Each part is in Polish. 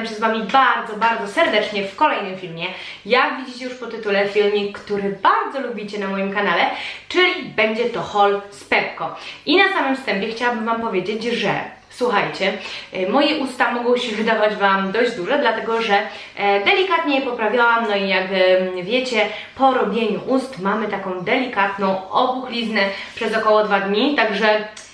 witam się z Wami bardzo, bardzo serdecznie w kolejnym filmie. Jak widzicie już po tytule, filmik, który bardzo lubicie na moim kanale, czyli będzie to haul z Pepko. I na samym wstępie chciałabym Wam powiedzieć, że Słuchajcie, y, moje usta mogą się wydawać Wam dość duże, dlatego że e, delikatnie je poprawiałam, no i jak em, wiecie, po robieniu ust mamy taką delikatną opuchliznę przez około dwa dni, także y,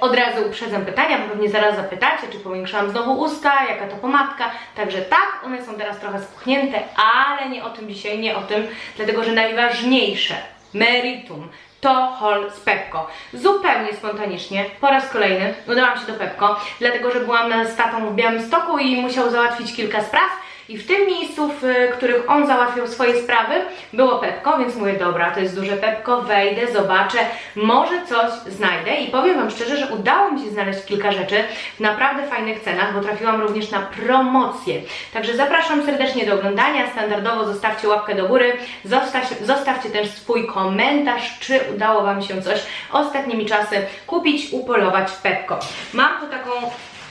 od razu uprzedzam pytania, bo pewnie zaraz zapytacie, czy powiększałam znowu usta, jaka to pomadka, także tak, one są teraz trochę spuchnięte, ale nie o tym dzisiaj, nie o tym, dlatego że najważniejsze, meritum, to haul z Pepko. Zupełnie spontanicznie, po raz kolejny udałam się do Pepko, dlatego że byłam z tatą w Białymstoku i musiał załatwić kilka spraw. I w tym miejscu, w których on załatwiał swoje sprawy, było Pepko, więc mówię, dobra, to jest duże Pepko, wejdę, zobaczę, może coś znajdę. I powiem Wam szczerze, że udało mi się znaleźć kilka rzeczy w naprawdę fajnych cenach, bo trafiłam również na promocje. Także zapraszam serdecznie do oglądania. Standardowo zostawcie łapkę do góry, zostawcie, zostawcie też swój komentarz, czy udało Wam się coś ostatnimi czasy kupić, upolować w Pepko. Mam tu taką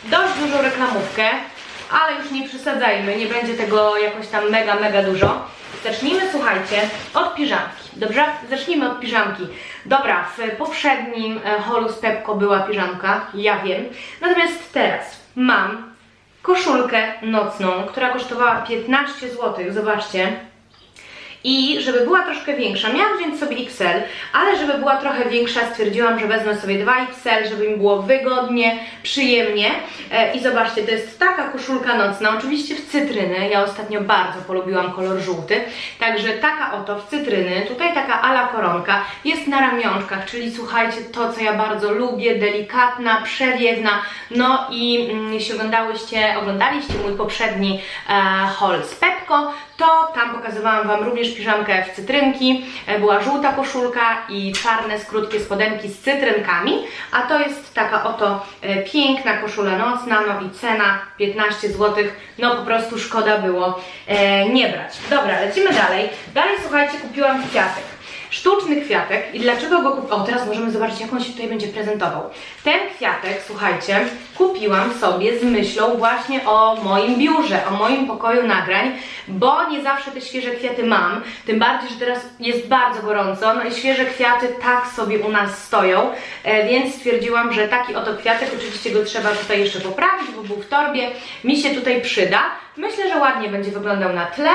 dość dużą reklamówkę, ale już nie przesadzajmy, nie będzie tego jakoś tam mega, mega dużo. Zacznijmy, słuchajcie, od piżamki, dobrze? Zacznijmy od piżamki. Dobra, w poprzednim e, holu z Pepko była piżamka, ja wiem. Natomiast teraz mam koszulkę nocną, która kosztowała 15 zł, zobaczcie. I żeby była troszkę większa, miałam wziąć sobie XL, ale żeby była trochę większa, stwierdziłam, że wezmę sobie 2XL, żeby mi było wygodnie, przyjemnie. E, I zobaczcie, to jest taka koszulka nocna, oczywiście w cytryny. Ja ostatnio bardzo polubiłam kolor żółty. Także taka oto w cytryny, tutaj taka ala koronka, jest na ramionczkach, czyli słuchajcie, to co ja bardzo lubię, delikatna, przewiewna. No i mm, jeśli oglądałyście, oglądaliście mój poprzedni e, haul z Pepko, to tam pokazywałam Wam również piżamkę w cytrynki. E, Była żółta koszulka i czarne skrótkie spodenki z cytrynkami, a to jest taka oto e, piękna koszula nocna, no i cena 15 zł, no po prostu szkoda było e, nie brać. Dobra, lecimy dalej. Dalej słuchajcie, kupiłam kwiatek. Sztuczny kwiatek i dlaczego go kupiłam? O, teraz możemy zobaczyć, jak on się tutaj będzie prezentował. Ten kwiatek, słuchajcie, kupiłam sobie z myślą właśnie o moim biurze, o moim pokoju nagrań, bo nie zawsze te świeże kwiaty mam, tym bardziej, że teraz jest bardzo gorąco, no i świeże kwiaty tak sobie u nas stoją, e, więc stwierdziłam, że taki oto kwiatek, oczywiście go trzeba tutaj jeszcze poprawić, bo był w torbie, mi się tutaj przyda. Myślę, że ładnie będzie wyglądał na tle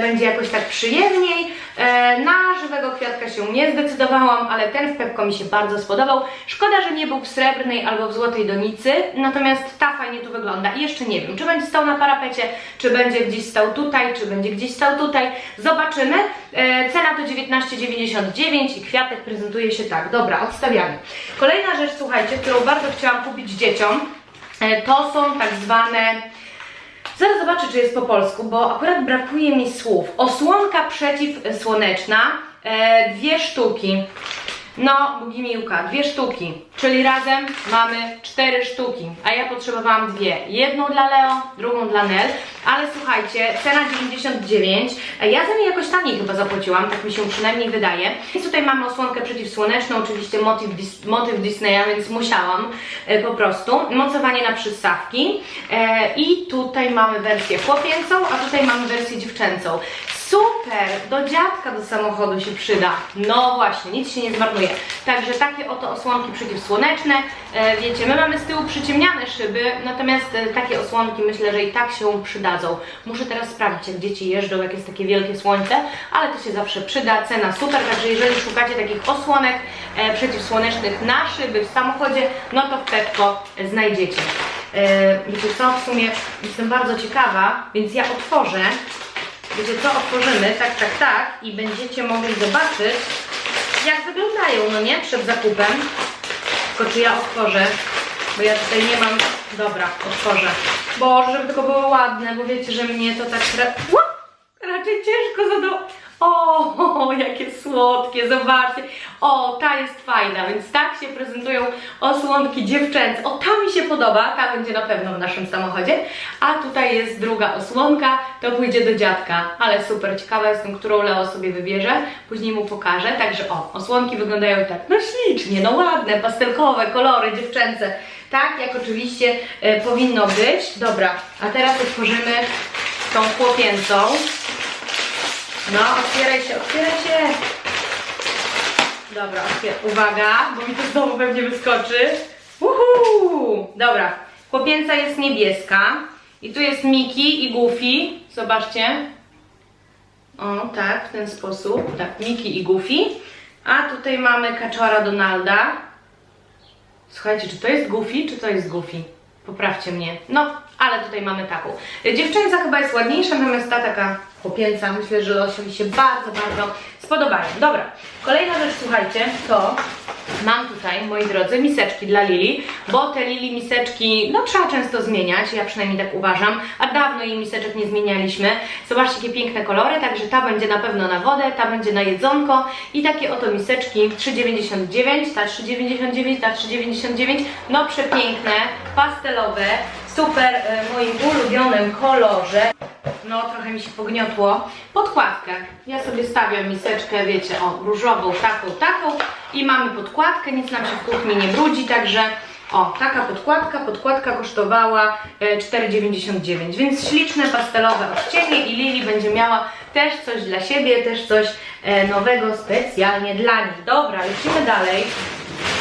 będzie jakoś tak przyjemniej. E, na żywego kwiatka się nie zdecydowałam, ale ten w Pepko mi się bardzo spodobał. Szkoda, że nie był w srebrnej albo w złotej donicy, natomiast ta fajnie tu wygląda. I jeszcze nie wiem, czy będzie stał na parapecie, czy będzie gdzieś stał tutaj, czy będzie gdzieś stał tutaj. Zobaczymy. E, cena to 19,99 i kwiatek prezentuje się tak. Dobra, odstawiamy. Kolejna rzecz, słuchajcie, którą bardzo chciałam kupić dzieciom, e, to są tak zwane Zaraz zobaczę, czy jest po polsku, bo akurat brakuje mi słów. Osłonka przeciwsłoneczna, e, dwie sztuki. No, Bugimiłka, dwie sztuki, czyli razem mamy cztery sztuki, a ja potrzebowałam dwie. Jedną dla Leo, drugą dla Nel, ale słuchajcie, cena 99, e, ja za nie jakoś taniej chyba zapłaciłam, tak mi się przynajmniej wydaje. Więc tutaj mamy osłonkę przeciwsłoneczną, oczywiście motyw, Dis motyw Disneya, więc musiałam e, po prostu. Mocowanie na przystawki e, i tutaj mamy wersję chłopięcą, a tutaj mamy wersję dziewczęcą. Super! Do dziadka do samochodu się przyda. No właśnie, nic się nie zmarnuje. Także takie oto osłonki przeciwsłoneczne. E, wiecie, my mamy z tyłu przyciemniane szyby, natomiast e, takie osłonki myślę, że i tak się przydadzą. Muszę teraz sprawdzić, jak dzieci jeżdżą, jak jest takie wielkie słońce, ale to się zawsze przyda. Cena super, także jeżeli szukacie takich osłonek e, przeciwsłonecznych na szyby w samochodzie, no to w Pepko znajdziecie. E, wiecie co, w sumie jestem bardzo ciekawa, więc ja otworzę Wiecie co, otworzymy, tak, tak, tak i będziecie mogli zobaczyć, jak wyglądają, no nie, przed zakupem. Tylko czy ja otworzę, bo ja tutaj nie mam, dobra, otworzę. Boże, żeby tylko było ładne, bo wiecie, że mnie to tak ra... Raczej ciężko zado... O, jakie słodkie, zobaczcie. O, ta jest fajna, więc tak się prezentują osłonki dziewczęce. O, ta mi się podoba, ta będzie na pewno w naszym samochodzie. A tutaj jest druga osłonka, to pójdzie do dziadka. Ale super, ciekawa jestem, którą Leo sobie wybierze. Później mu pokażę. Także o, osłonki wyglądają tak, no ślicznie, no ładne, pastelkowe, kolory dziewczęce. tak jak oczywiście e, powinno być. Dobra, a teraz otworzymy tą chłopięcą. No, otwieraj się, otwieraj się. Dobra, otwier- uwaga, bo mi to znowu pewnie wyskoczy. Uhu! Dobra, chłopięca jest niebieska. I tu jest Miki i Goofy. Zobaczcie. O, tak, w ten sposób. Tak, Miki i Goofy. A tutaj mamy kaczora Donalda. Słuchajcie, czy to jest Goofy, czy to jest Goofy? Poprawcie mnie. No, ale tutaj mamy taką. Dziewczęca chyba jest ładniejsza, natomiast ta taka chłopięca, myślę, że Losiowi się bardzo, bardzo spodobają. Dobra, kolejna rzecz, słuchajcie, to mam tutaj, moi drodzy, miseczki dla Lili, bo te Lili miseczki, no trzeba często zmieniać, ja przynajmniej tak uważam, a dawno jej miseczek nie zmienialiśmy. Zobaczcie, jakie piękne kolory, także ta będzie na pewno na wodę, ta będzie na jedzonko i takie oto miseczki 3,99, ta 3,99, ta 3,99, no przepiękne, pastelowe, super w moim ulubionym kolorze. No, trochę mi się pogniotło. Podkładkę. Ja sobie stawiam miseczkę, wiecie, o, różową, taką, taką i mamy podkładkę, nic nam się w kuchni nie brudzi, także o, taka podkładka. Podkładka kosztowała e, 4,99, więc śliczne pastelowe odcienie i Lili będzie miała też coś dla siebie, też coś e, nowego specjalnie dla nich. Dobra, lecimy dalej.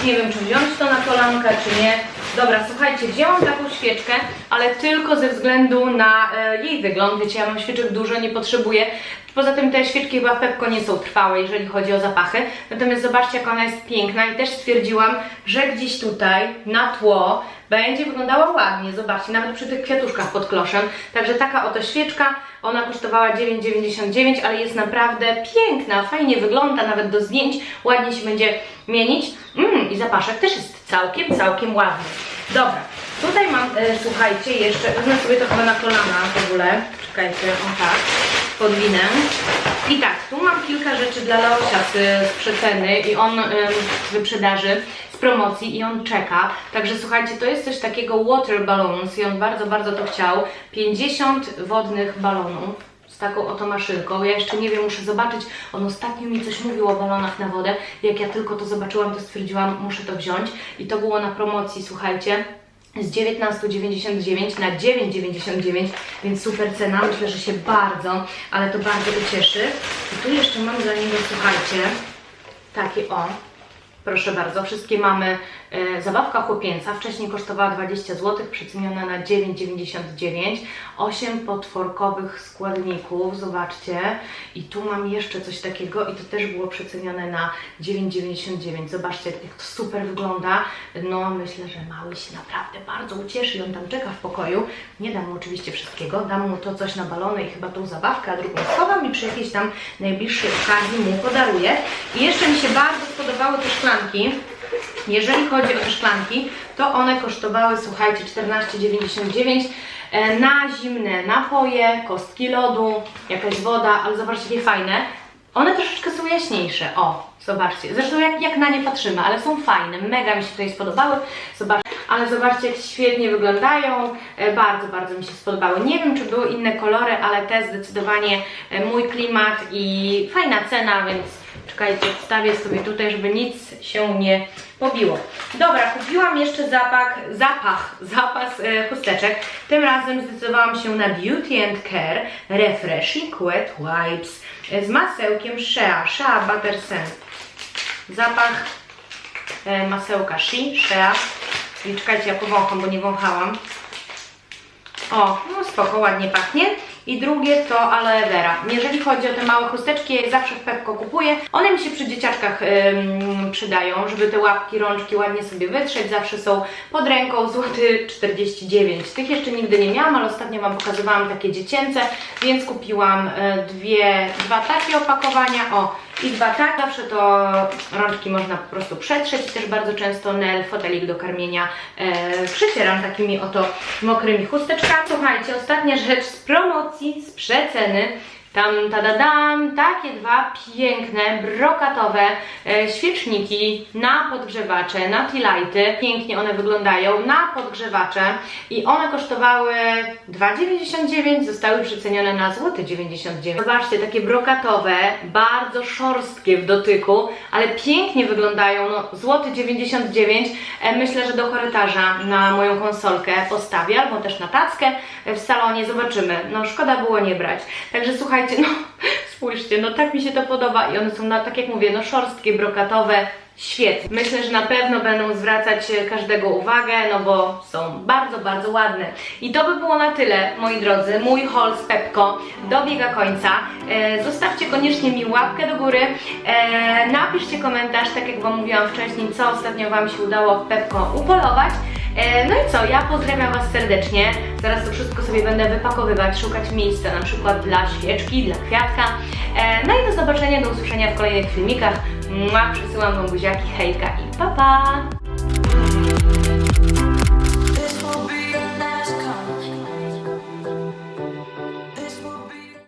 Nie wiem, czy wziąć to na kolankę, czy nie. Dobra, słuchajcie, wzięłam taką świeczkę, ale tylko ze względu na e, jej wygląd. Wiecie, ja mam świeczek dużo, nie potrzebuję. Poza tym te świeczki chyba w Pepko nie są trwałe, jeżeli chodzi o zapachy. Natomiast zobaczcie, jak ona jest piękna i też stwierdziłam, że gdzieś tutaj na tło będzie wyglądała ładnie. Zobaczcie, nawet przy tych kwiatuszkach pod kloszem. Także taka oto świeczka, ona kosztowała 9,99, ale jest naprawdę piękna, fajnie wygląda, nawet do zdjęć ładnie się będzie mienić. Mmm, i zapaszek też jest całkiem, całkiem ładny. Dobra, tutaj mam, e, słuchajcie, jeszcze, wezmę sobie to chyba na kolana w ogóle. Czekajcie, o tak, podwinę. I tak, tu mam kilka rzeczy dla Leosia z, z przeceny i on ym, z wyprzedaży, z promocji i on czeka. Także słuchajcie, to jest coś takiego water balloons i on bardzo, bardzo to chciał. 50 wodnych balonów z taką oto maszynką. Ja jeszcze nie wiem, muszę zobaczyć. On ostatnio mi coś mówił o balonach na wodę. Jak ja tylko to zobaczyłam, to stwierdziłam, muszę to wziąć. I to było na promocji, słuchajcie. Z 19,99 na 9,99, więc super cena. Myślę, że się bardzo, ale to bardzo ucieszy. I tu jeszcze mam dla niego, słuchajcie, takie o. Proszę bardzo, wszystkie mamy e, zabawka chłopięca. Wcześniej kosztowała 20 zł, przeceniona na 9,99. 8 potworkowych składników, zobaczcie. I tu mam jeszcze coś takiego i to też było przecenione na 9,99. Zobaczcie, jak to super wygląda. No, myślę, że mały się naprawdę bardzo ucieszy i on tam czeka w pokoju. Nie dam mu oczywiście wszystkiego, dam mu to coś na balony i chyba tą zabawkę, a drugą schowam i przy jakiejś tam najbliższej okazji mu podaruję. I jeszcze mi się bardzo spodobały te szklanki. Jeżeli chodzi o te szklanki, to one kosztowały, słuchajcie, 14,99 e, na zimne napoje, kostki lodu, jakaś woda, ale zobaczcie, jakie fajne. One troszeczkę są jaśniejsze, o, zobaczcie. Zresztą jak, jak na nie patrzymy, ale są fajne, mega mi się tutaj spodobały. Zobaczcie, ale zobaczcie, jak świetnie wyglądają. E, bardzo, bardzo mi się spodobały. Nie wiem, czy były inne kolory, ale te zdecydowanie e, mój klimat i fajna cena, więc czekajcie, wstawię sobie tutaj, żeby nic się nie pobiło. Dobra, kupiłam jeszcze zapach, zapach, zapas e, chusteczek. Tym razem zdecydowałam się na Beauty and Care Refreshing Wet Wipes e, z masełkiem Shea, Shea Butter Scent. Zapach e, masełka She, Shea. I czekajcie, ja powącham, bo nie wąchałam. O, no spoko, ładnie pachnie. I drugie to aloe vera. Jeżeli chodzi o te małe chusteczki, ja je zawsze w Pepko kupuję. One mi się przy dzieciaczkach przydają, żeby te łapki, rączki ładnie sobie wytrzeć. Zawsze są pod ręką, złoty 49. Tych jeszcze nigdy nie miałam, ale ostatnio Wam pokazywałam takie dziecięce, więc kupiłam y, dwie, dwa takie opakowania. O, i dwa tak. Zawsze to rączki można po prostu przetrzeć też bardzo często Nel, fotelik do karmienia e, przycieram takimi oto mokrymi chusteczkami. Słuchajcie, ostatnia rzecz z promocji, z przeceny. Tam, tadadam, takie dwa piękne, brokatowe e, świeczniki na podgrzewacze, na tea-lighty. Pięknie one wyglądają na podgrzewacze i one kosztowały 2,99, zostały przecenione na złoty 99. Zobaczcie, takie brokatowe, bardzo szorstkie w dotyku, ale pięknie wyglądają, no złoty 99. E, myślę, że do korytarza na moją konsolkę postawię, albo też na tackę w salonie, zobaczymy. No szkoda było nie brać. Także słuchajcie, no spójrzcie, no tak mi się to podoba i one są, tak jak mówię, no szorstkie, brokatowe, świetne. Myślę, że na pewno będą zwracać e, każdego uwagę, no bo są bardzo, bardzo ładne. I to by było na tyle, moi drodzy. Mój haul z Pepko dobiega końca. E, zostawcie koniecznie mi łapkę do góry. E, napiszcie komentarz, tak jak Wam mówiłam wcześniej, co ostatnio Wam się udało w Pepko upolować. E, No co, ja pozdrawiam Was serdecznie. Zaraz to wszystko sobie będę wypakowywać, szukać miejsca na przykład dla świeczki, dla kwiatka. E, No i do zobaczenia, do usłyszenia w kolejnych filmikach. Mua, Przesyłam Wam buziaki, hejka i pa pa!